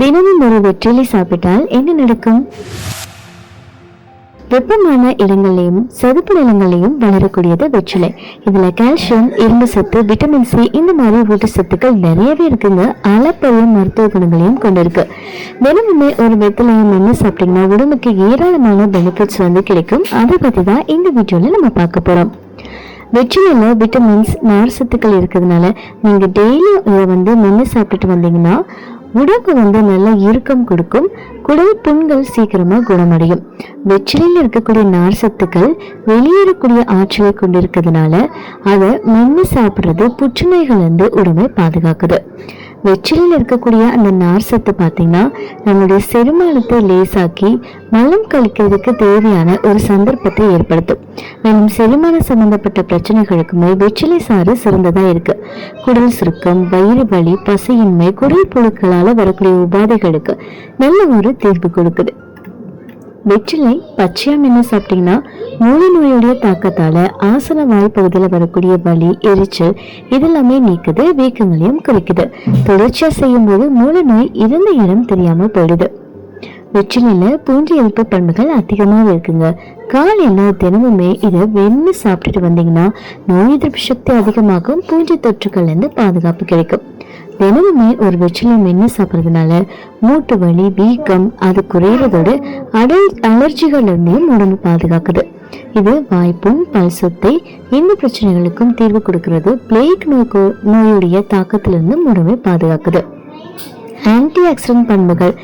தினமும் ஒரு வெற்றிலை சாப்பிட்டால் என்ன நடக்கும்? வெப்பமான இடங்களையும் சதுப்பு நிலங்களையும் வளரக்கூடியது வெற்றிலை. இதுல கால்சியம் இரும்பு சத்து விட்டமின் சி இந்த மாதிரி ஊட்டச்சத்துக்கள் நிறையவே இருக்குங்க. அளப்பரிய மருத்துவ குணங்களையும் கொண்டிருக்கு. தினமுமே ஒரு வெற்றிலையும் மென்று சாப்பிட்டீங்கன்னா உடம்புக்கு ஏராளமான பெனிஃபிட்ஸ் வந்து கிடைக்கும். அதை பத்தி தான் இந்த வீடியோல நம்ம பார்க்க போறோம். வெற்றிலையில் விட்டமின்ஸ் நார் சத்துக்கள் இருக்கிறதுனால நீங்கள் டெய்லி இதை வந்து மென்று சாப்பிட்டுட்டு வந்தீங்கன்னா உடம்பு வந்து நல்ல இறுக்கம் கொடுக்கும். குடல் புண்கள் சீக்கிரமா குணமடையும். வெற்றிலையில் இருக்கக்கூடிய நார் சத்துக்கள் வெளியேறக்கூடிய ஆற்றலை கொண்டிருக்கிறதுனால அதை மென்று சாப்பிட்றது புற்றுநோய்கள் வந்து உடம்பை பாதுகாக்குது. வெற்றிலையில் இருக்கக்கூடிய அந்த நார் சத்து பார்த்தீங்கன்னா நம்மளுடைய செரிமானத்தை லேசாக்கி மலம் கழிக்கிறதுக்கு தேவையான ஒரு சந்தர்ப்பத்தை ஏற்படுத்தும். மேலும் செரிமானம் சம்பந்தப்பட்ட பிரச்சனைகளுக்குமே வெற்றிலை சாறு சிறந்ததா இருக்கு. குடல் சுருக்கம் வயிறு வலி பசையின்மை குடல் புழுக்களால் வரக்கூடிய உபாதைகளுக்கு நல்ல ஒரு தீர்வு கொடுக்குது. வெற்றிலை பச்சையா என்ன சாப்பிட்டீங்கன்னா மூளை நோயுடைய தாக்கத்தால் ஆசன வாய்ப்பகுதியில் வரக்கூடிய வலி எரிச்சல் இதெல்லாமே நீக்குது வீக்கங்களையும் குறைக்குது. தொடர்ச்சியாக செய்யும்போது மூளை நோய் இருந்த இடம் தெரியாமல் போயிடுது. வெற்றிலையில பூஞ்சி எதிர்ப்பு பண்புகள் அதிகமாக இருக்குங்க. காலையில் தினமுமே இதை வெண்ணு சாப்பிட்டுட்டு வந்தீங்கன்னா நோய் எதிர்ப்பு சக்தி அதிகமாகும் பூஞ்சி தொற்றுக்கள்லேருந்து பாதுகாப்பு கிடைக்கும். தினமுமே ஒரு வெற்றிலை மென்று சாப்பிட்றதுனால மூட்டு வலி வீக்கம் அது குறையிறதோடு அடல் அலர்ஜிகள் உடம்பு பாதுகாக்குது. இது வாய்ப்பும் பல் சொத்தை இந்த பிரச்சனைகளுக்கும் தீர்வு கொடுக்கிறது பிளேக் நோய்க்கு நோயுடைய தாக்கத்திலிருந்து உடம்பை பாதுகாக்குது. ஆன்டி ஆக்சிடென்ட் பண்புகள்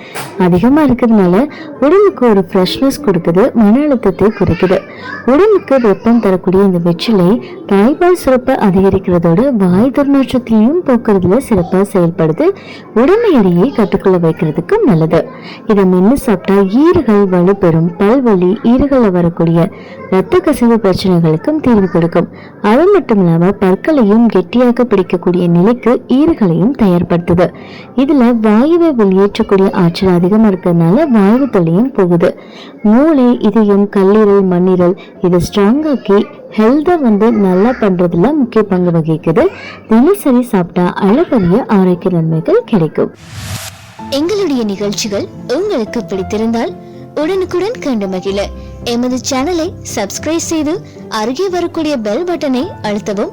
அதிகமாக இருக்கிறதுனால உடம்புக்கு ஒரு ஃப்ரெஷ்னஸ் கொடுக்குது மன அழுத்தத்தை குறைக்குது. உடம்புக்கு வெப்பம் தரக்கூடிய இந்த வெற்றிலை தாய்பால் சுரப்பை அதிகரிக்கிறதோடு வாய் துர்நாற்றத்தையும் போக்குறதுல சிறப்பாக செயல்படுது. உடம்பு எடையை கட்டுக்குள்ள வைக்கிறதுக்கு நல்லது. இதை மென்று சாப்பிட்டா ஈறுகள் வலுப்பெறும் பல்வலி ஈறுகளில் வரக்கூடிய இரத்த கசிவு பிரச்சனைகளுக்கும் தீர்வு கொடுக்கும். அது மட்டும் இல்லாம பற்களையும் கெட்டியாக பிடிக்கக்கூடிய நிலைக்கு ஈறுகளையும் தயார்படுத்துது. இதுல வாயுவை வெளியேற்றக்கூடிய ஆற்றல் அதிகமா இருக்கிறதுனால வாயு தொல்லையும் போகுது. மூளை இதயம் கல்லீரல் மண்ணீரல் இதை ஸ்ட்ராங்காக்கி ஹெல்த்தை வந்து நல்லா பண்ணுறதுல முக்கிய பங்கு வகிக்குது. தினசரி சாப்பிட்டா அளப்பரிய ஆரோக்கிய நன்மைகள் கிடைக்கும். எங்களுடைய நிகழ்ச்சிகள் உங்களுக்கு பிடித்திருந்தால் உடனுக்குடன் கண்டு மகிழ. எமது சேனலை சப்ஸ்கிரைப் செய்து அருகே வரக்கூடிய பெல் பட்டனை அழுத்தவும்